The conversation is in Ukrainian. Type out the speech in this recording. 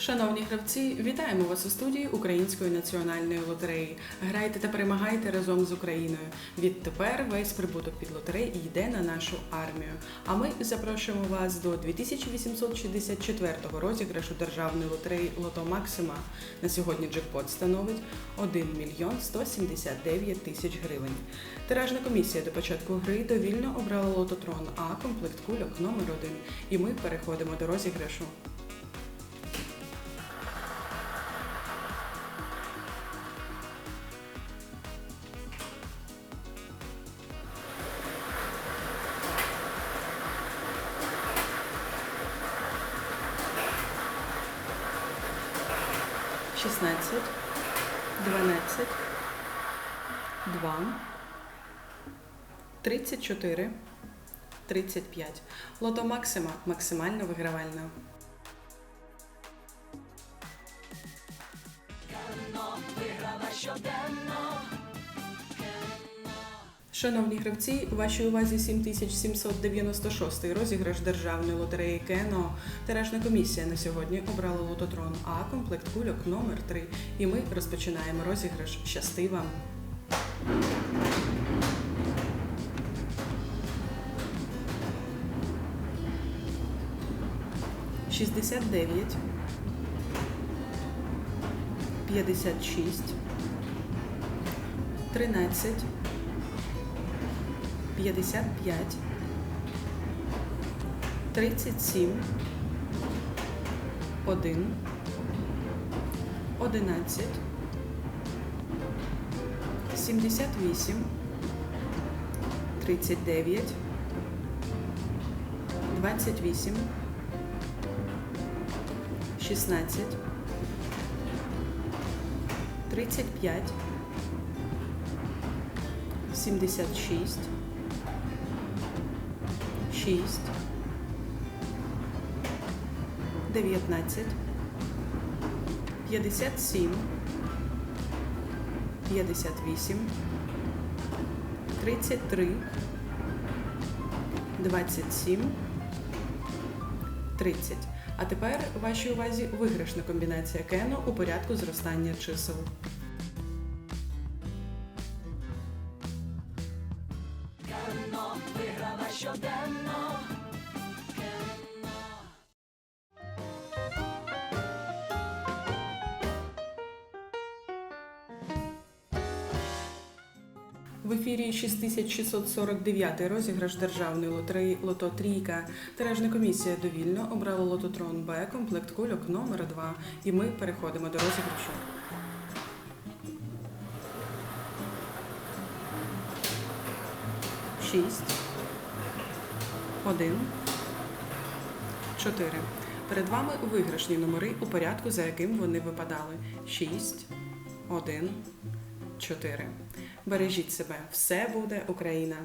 Шановні гравці, вітаємо вас у студії Української національної лотереї. Грайте та перемагайте разом з Україною. Відтепер весь прибуток від лотереї йде на нашу армію. А ми запрошуємо вас до 2864-го розіграшу державної лотереї Лото Максима. На сьогодні джекпот становить 1 мільйон 179 тисяч гривень. Тиражна комісія до початку гри довільно обрала лототрон, а комплект кульок номер 1. І ми переходимо до розіграшу. Шістнадцять, дванадцять, два, тридцять чотири, тридцять п'ять. Лото Максима максимально вигравальна. Шановні гравці, вашій увазі 7796 розіграш державної лотереї Кено. Тиражна комісія на сьогодні обрала лототрон, а комплект кульок номер 3 І ми розпочинаємо розіграш. Щасти вам! Шістдесят дев'ять, п'ятдесят шість, тринадцять. 55, 37, 1, 11, 78, 39, 28, 16, 35, 76, 6, 19, 57, 58, 33, 27, 30. А тепер вашій увазі виграшна комбінація кено у порядку зростання чисел. В ефірі 6649 розіграш державної лотереї Лото Трійка. Тиражна комісія довільно обрала лототрон Б, комплект кульок номер 2 І ми переходимо до розіграшу. Шість. Один. Чотири. Перед вами виграшні номери у порядку, за яким вони випадали. Шість. Один. Чотири. Бережіть себе. Все буде Україна.